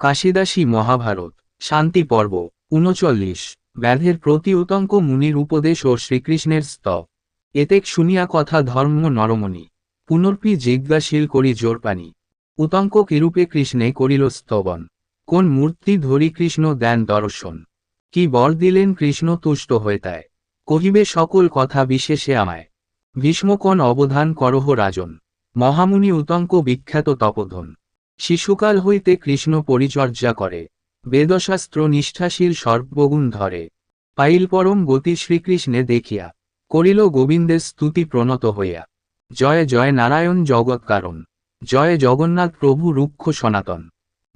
কাশিদাসী মহাভারত, শান্তি পর্ব, উনচল্লিশ, ব্যাধের প্রতি উতঙ্ক মুনির উপদেশ ও শ্রীকৃষ্ণের স্তব। এতেক শুনিয়া কথা ধর্ম নরমণি, পুনর্পি জিজ্ঞাসীল করি জোরপানি। উতঙ্ক কিরূপে কৃষ্ণে করিল স্তবন? কোন মূর্তি ধরি কৃষ্ণ দেন দর্শন? কি বর দিলেন কৃষ্ণ তুষ্ট হয়ে তাই কহিবে সকল কথা বিশেষে আমায়। ভীষ্ম কোন অবধান করহ রাজন? মহামুনি উতঙ্ক বিখ্যাত তপধন। শিশুকাল হইতে কৃষ্ণ পরিচর্যা করে। বেদশাস্ত্র নিষ্ঠাশীল সর্বগুণ ধরে। পাইল পরম গতি শ্রীকৃষ্ণে দেখিয়া, করিল গোবিন্দের স্তুতি প্রণত হইয়া। জয় জয় নারায়ণ জগৎ কারণ। জয় জগন্নাথ প্রভু রুক্ষ সনাতন।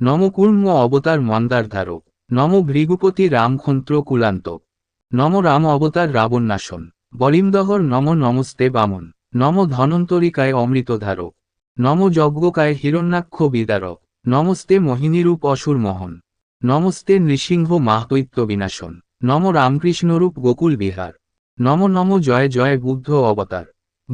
নম কুর্ম অবতার মন্দার ধারক। নম ভৃগুপতি রামখন্ত্র কুলান্তক নম রাম অবতার রাবণনাশন বলিমদহর নম নমস্তে বামন। নম ধনন্তরিকায় অমৃত অমৃতধারক। নম যজ্ঞকায় হিরণ্যাক্ষ বিদারক। নমস্তে মোহিনীরূপ অসুর মোহন। নমস্তে নৃসিংহ মাহতৈত্য বিনাশন। নম রামকৃষ্ণরূপ গোকুল বিহার। নম নম জয় জয় বুদ্ধ অবতার।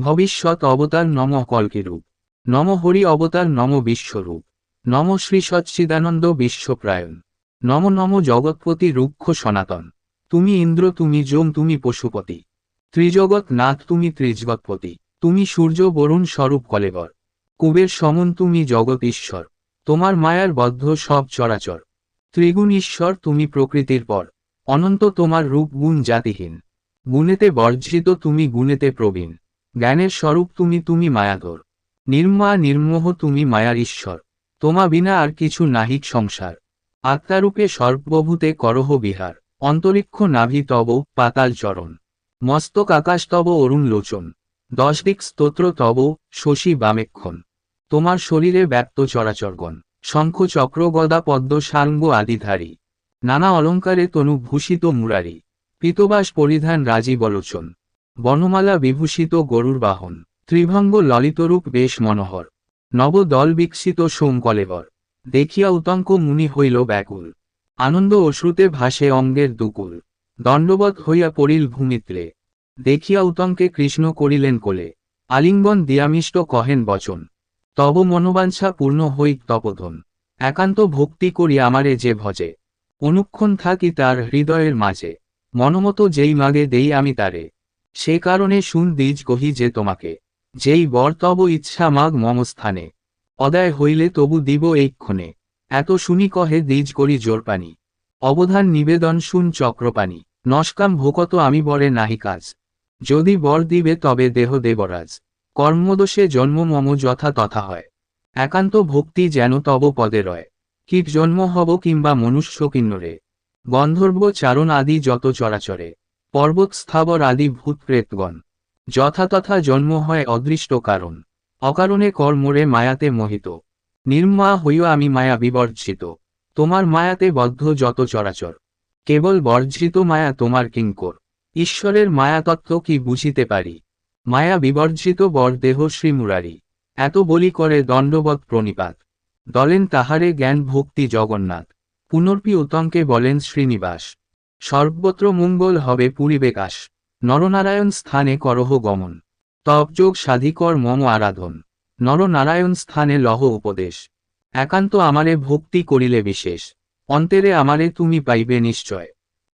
ভবিষ্যৎ অবতার নম কল্কিরূপ। নম হরি অবতার নম বিশ্বরূপ। নম শ্রী সচ্চিদানন্দ বিশ্বপ্রায়ণ। নম নম জগৎপতি রুক্ষ সনাতন। তুমি ইন্দ্র, তুমি যোম, তুমি পশুপতি। ত্রিজগৎ নাথ, তুমি ত্রিজগৎপতি। তুমি সূর্য, বরুণ স্বরূপ কলেবর। কুবের সমন তুমি জগৎ ঈশ্বর, তোমার মায়ার বদ্ধ সব চরাচর। ত্রিগুণ ঈশ্বর তুমি প্রকৃতির পর, অনন্ত তোমার রূপ গুণ জাতিহীন। গুণেতে বর্জিত তুমি গুণেতে প্রবীণ, জ্ঞানের স্বরূপ তুমি তুমি মায়াধর। নির্মা নির্মোহ তুমি মায়ার ঈশ্বর, তোমা বিনা আর কিছু নাহিক সংসার। আত্মারূপে সর্বভূতে করহ বিহার, অন্তরিক্ষ নাভি তব পাতাল চরণ। মস্তক আকাশ তব অরুণ লোচন, দশ দিক স্তোত্র তব শশী বামেক্ষণ। তোমার শরীরে ব্যক্ত চরাচরগণ শঙ্খ চক্র গদা, পদ্ম সাঙ্গ আদিধারী, নানা অলঙ্কারে তনু ভূষিত মুরারি, পিতবাস পরিধান রাজী বলোচন, বনমালা বিভূষিত গরুর বাহন, ত্রিভঙ্গ ললিতরূপ বেশ মনোহর নব দল বিকশিত সোম কলেবর দেখিয়া উতঙ্ক মুনি হইল ব্যাকুল, আনন্দ অশ্রুতে ভাসে অঙ্গের দুকুল দণ্ডবত হইয়া পড়িল ভূমিত্রে, দেখিয়া উতঙ্কে কৃষ্ণ করিলেন কোলে, আলিঙ্গন দিয়ামিষ্ট কহেন বচন তব মনোবাঞ্ছা পূর্ণ হইক তপধন। একান্ত ভক্তি করি আমারে যে ভজে। অনুক্ষণ থাকি তার হৃদয়ের মাঝে। মনমত যেই মাগে দেই আমি তারে। সে কারণে শুন দিজ কহি যে তোমাকে। যেই বর তব ইচ্ছা মাগ মম স্থানে। অদায় হইলে তবু দিব এইক্ষণে। এত শুনি কহে দ্বিজ করি জোরপানি। অবধান নিবেদন শুন চক্রপানি নস্কাম ভোকত আমি বরে নাহি কাজ। যদি বর দিবে তবে দেহ দেবরাজ। কর্মদোষে জন্ম মম যথা তথা হয়। একান্ত ভক্তি যেন তব পদে রয়। কীট জন্ম হব কিংবা মনুষ্য কিন্নরে। গন্ধর্ব চারণ আদি যত চরাচরে। পর্বত স্থাবর আদি ভূত প্রেতগণ। যথাতথা জন্ম হয় অদৃষ্ট কারণ। অকারণে কর্মরে মায়াতে মোহিত। নির্মা হইও আমি মায়া বিবর্জিত। তোমার মায়াতে বদ্ধ যত চরাচর। কেবল বর্জিত মায়া তোমার কিঙ্কর। ঈশ্বরের মায়াতত্ত্ব কি বুঝিতে পারি? মায়া বিবর্জিত বর দেহ শ্রীমুরারি। এত বলি করে দণ্ডবৎ প্রণিপাত। দলেন তাহারে জ্ঞান ভক্তি জগন্নাথ। পুনর্পি উতঙ্কে বলেন শ্রীনিবাস। সর্বত্র মঙ্গল হবে পুরিবেকাশ নরনারায়ণ স্থানে করহ গমন। তপযোগ সাধিকর মম আরাধন। নরনারায়ণ স্থানে লহ উপদেশ। একান্ত আমারে ভক্তি করিলে বিশেষ। অন্তরে আমারে তুমি পাইবে নিশ্চয়।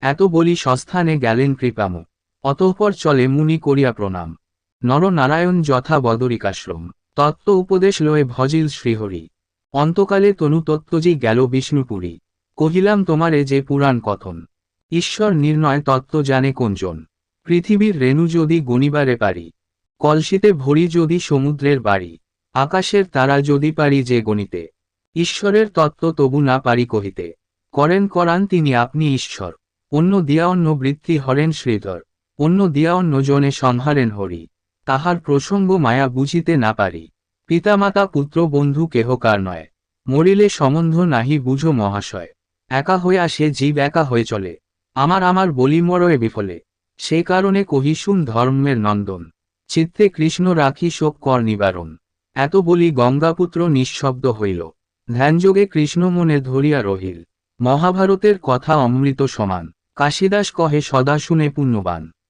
এত বলি সস্থানে গেলেন কৃপাম অতঃপর চলে মুনি করিয়া প্রণাম। নরনারায়ণ যথা বদরিকাশ্রম। তত্ত্ব উপদেশ লয়ে ভজিল শ্রীহরি। অন্তকালে তনু তত্ত্বজি গেল বিষ্ণুপুরী। কহিলাম, তোমারে যে পুরাণ কথন। ঈশ্বর নির্ণয় তত্ত্ব জানে কোনজন। পৃথিবীর রেণু যদি গণিবারে পারি, কলসিতে ভরি যদি সমুদ্রের বাড়ি, আকাশের তারা যদি পারি যে গণিতে, ঈশ্বরের তত্ত্ব তবু না পারি কহিতে। করেন করান তিনি আপনি ঈশ্বর। অন্য দিয়া অন্য বৃত্তি হরেন শ্রীধর। অন্য দিয়া অন্য জনে সংহারেন হরি। তাহার প্রসঙ্গ মায়া বুঝিতে না পারি। পিতামাতা, পুত্র, বন্ধু কেহ কার নয়। মরিলে সম্বন্ধ নাহি বুঝো মহাশয়। একা হয়ে আসে জীব একা হয়ে চলে। আমার আমার বলি মরয়ে বিফলে। সে কারণে কহিশুন ধর্মের নন্দন। চিত্তে কৃষ্ণ রাখি শোক কর নিবারণ। এত বলি গঙ্গাপুত্র নিঃশব্দ হইল। ধ্যানযোগে কৃষ্ণ মনে ধরিয়া রহিল। মহাভারতের কথা অমৃত সমান। কাশিদাস কহে সদা শুনে পুণ্যবান।